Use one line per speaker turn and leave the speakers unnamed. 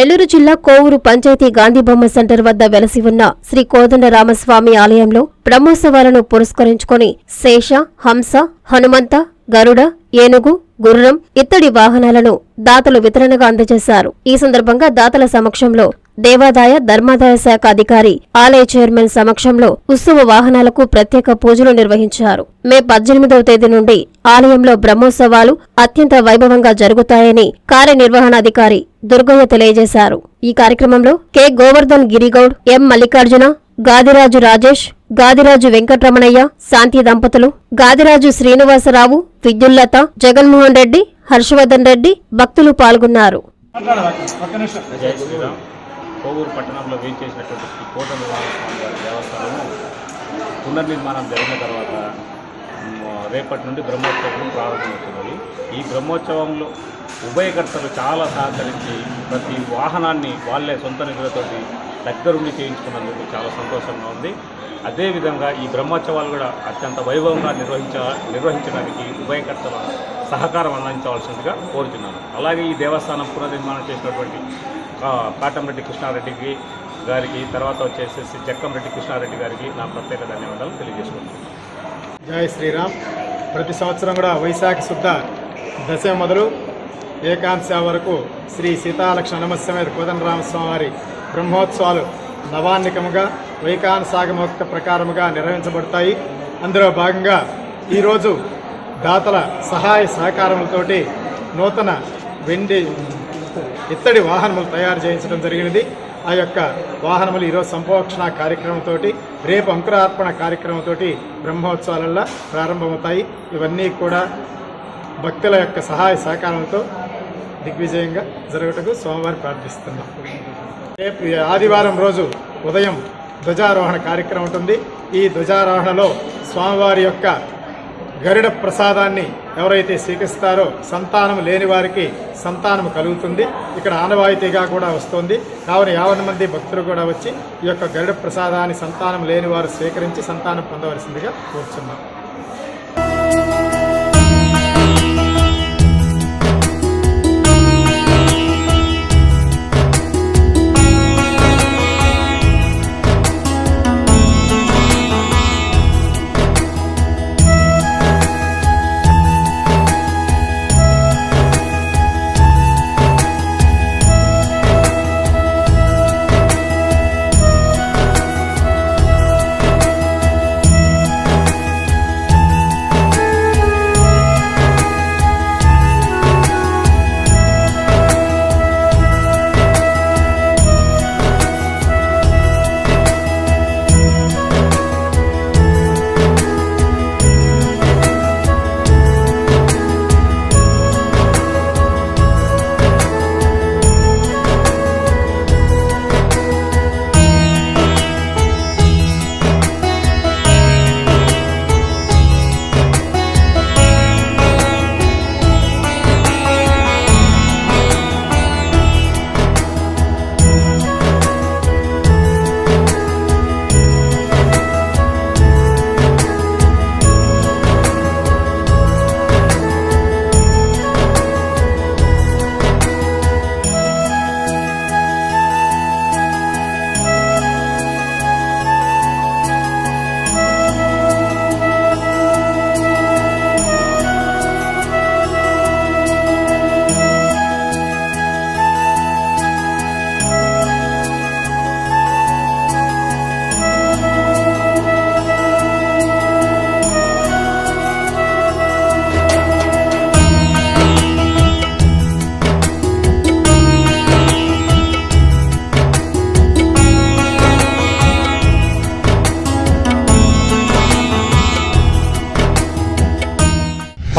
నెల్లూరు జిల్లా కోవూరు పంచాయతీ గాంధీ బొమ్మ సెంటర్ వద్ద వెలసి ఉన్న శ్రీ కోదండ రామస్వామి ఆలయంలో బ్రహ్మోత్సవాలను పురస్కరించుకొని శేష హంస హనుమంత గరుడ ఏనుగు గుర్రం ఇత్తడి వాహనాలను దాతలు వితరణగా అందజేశారు. ఈ సందర్భంగా దాతల సమక్షంలో దేవాదాయ ధర్మాదాయ శాఖ అధికారి ఆలయ చైర్మన్ సమక్షంలో ఉత్సవ వాహనాలకు ప్రత్యేక పూజలు నిర్వహించారు. మే పద్దెనిమిదవ తేదీ నుండి ఆలయంలో బ్రహ్మోత్సవాలు అత్యంత వైభవంగా జరుగుతాయని కార్యనిర్వహణాధికారి దుర్గయ్య తెలియజేశారు. ఈ కార్యక్రమంలో కె. గోవర్ధన్ గిరిగౌడ్ ఎం. మల్లికార్జున గాదిరాజు రాజేష్ గాదిరాజు వెంకటరమణయ్య శాంతి దంపతులు గాదిరాజు శ్రీనివాసరావు విద్యుల్లత జగన్మోహన్ రెడ్డి హర్షవర్ధన్ రెడ్డి భక్తులు పాల్గొన్నారు.
కోవూరు పట్టణంలో వేయించేసినటువంటి శ్రీ కోటమి రామస్వామి వారి దేవస్థానము పునర్నిర్మాణం జరిగిన తర్వాత రేపటి నుండి బ్రహ్మోత్సవం ప్రారంభమవుతున్నది. ఈ బ్రహ్మోత్సవంలో ఉభయకర్తలు చాలా సహకరించి ప్రతి వాహనాన్ని వాళ్ళే సొంత నిధులతోటి దగ్గరుండి చేయించుకున్నందుకు చాలా సంతోషంగా ఉంది. అదేవిధంగా ఈ బ్రహ్మోత్సవాలు కూడా అత్యంత వైభవంగా నిర్వహించ నిర్వహించడానికి ఉభయకర్తల సహకారం అందించవలసిందిగా కోరుతున్నాను అలాగే ఈ దేవస్థానం పునర్నిర్మాణం చేసినటువంటి కాటంరెడ్డి కృష్ణారెడ్డికి గారికి తర్వాత వచ్చేసేసి జక్కంరెడ్డి కృష్ణారెడ్డి గారికి నా ప్రత్యేక ధన్యవాదాలు తెలియజేసుకుంటున్నాను.
జై శ్రీరామ్. ప్రతి సంవత్సరం కూడా వైశాఖ శుద్ధ దశ మొదలు ఏకాంశ వరకు శ్రీ సీతాలక్ష్మ నమస్సమేత కోదండరామస్వామి వారి బ్రహ్మోత్సవాలు నవాన్నికముగా వైకానసాగమోక్త ప్రకారముగా నిర్వహించబడతాయి. అందులో భాగంగా ఈరోజు దాతల సహాయ సహకారములతోటి నూతన వెండి ఇత్తడి వాహనములు తయారు చేయించడం జరిగినది. ఆ యొక్క వాహనములు ఈరోజు సంపోక్షణ కార్యక్రమంతో రేపు అంకురార్పణ కార్యక్రమంతో బ్రహ్మోత్సవాలలో ప్రారంభమవుతాయి. ఇవన్నీ కూడా భక్తుల యొక్క సహాయ సహకారంతో దిగ్విజయంగా జరుగుటకు సోమవారం ప్రార్థిస్తున్నాం రేపు ఆదివారం రోజు ఉదయం ధ్వజారోహణ కార్యక్రమం ఉంటుంది. ఈ ధ్వజారోహణలో స్వామివారి యొక్క గరుడ ప్రసాదాన్ని ఎవరైతే స్వీకరిస్తారో సంతానం లేని వారికి సంతానం కలుగుతుంది. ఇక్కడ ఆనవాయితీగా కూడా వస్తుంది. కావున యావన మంది భక్తులు కూడా వచ్చి ఈ యొక్క గరుడ ప్రసాదాన్ని సంతానం లేని వారు స్వీకరించి సంతానం పొందవలసిందిగా కోరుచున్నాం.